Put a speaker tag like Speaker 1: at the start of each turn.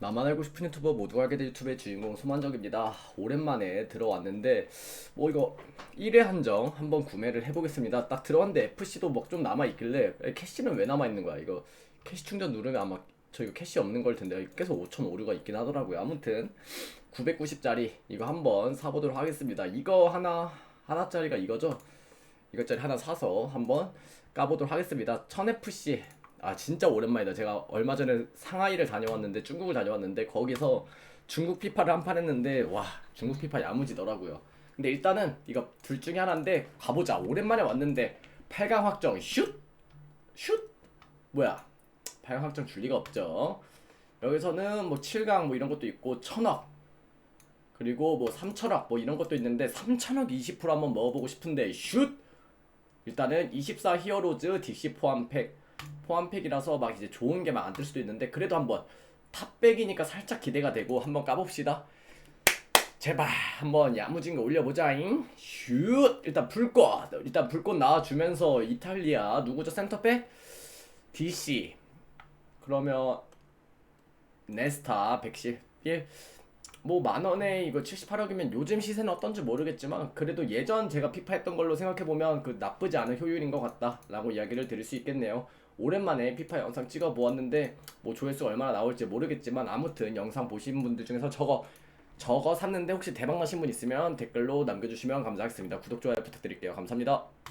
Speaker 1: 나만 알고 싶은 유튜버 모두가 알게 될 유튜브의 주인공 소만적입니다. 오랜만에 들어왔는데 뭐 이거 1회 한정 한번 구매를 해보겠습니다. 딱 들어왔는데 FC도 막 좀 남아 있길래 캐시는 왜 남아 있는 거야? 이거 캐시 충전 누르면 아마 저 이거 캐시 없는 걸 텐데 계속 5천 오류가 있긴 하더라고요. 아무튼 990짜리 이거 한번 사보도록 하겠습니다. 이거 하나 하나짜리가 이거죠? 이것짜리 하나 사서 한번 까보도록 하겠습니다. 1000FC 아 진짜 오랜만이다. 제가 얼마 전에 상하이를 다녀왔는데 중국을 다녀왔는데 거기서 중국 피파를 한 판 했는데 와 중국 피파 야무지더라고요. 근데 일단은 이거 둘 중에 하나인데 가보자. 오랜만에 왔는데 8강 확정 슛! 슛! 뭐야 8강 확정 줄 리가 없죠. 여기서는 뭐 7강 뭐 이런 것도 있고 천억 그리고 뭐 3천억 뭐 이런 것도 있는데 3천억 20% 한번 먹어보고 싶은데 슛! 일단은 24 히어로즈 DC 포함 팩 포함팩이라서 막 이제 좋은 게 막 안 뜰 수도 있는데 그래도 한번 탑백이니까 살짝 기대가 되고 한번 까봅시다. 제발 한번 야무진 거 올려보자잉. 슛! 일단 불꽃 일단 불꽃 나와주면서 이탈리아 누구죠 센터백? DC 그러면 네스타 111 뭐 만원에 이거 78억이면 요즘 시세는 어떤지 모르겠지만 그래도 예전 제가 피파 했던 걸로 생각해보면 그 나쁘지 않은 효율인 것 같다 라고 이야기를 드릴 수 있겠네요. 오랜만에 피파 영상 찍어 보았는데 뭐 조회수가 얼마나 나올지 모르겠지만 아무튼 영상 보신 분들 중에서 저거 저거 샀는데 혹시 대박 나신 분 있으면 댓글로 남겨주시면 감사하겠습니다. 구독 좋아요 부탁드릴게요. 감사합니다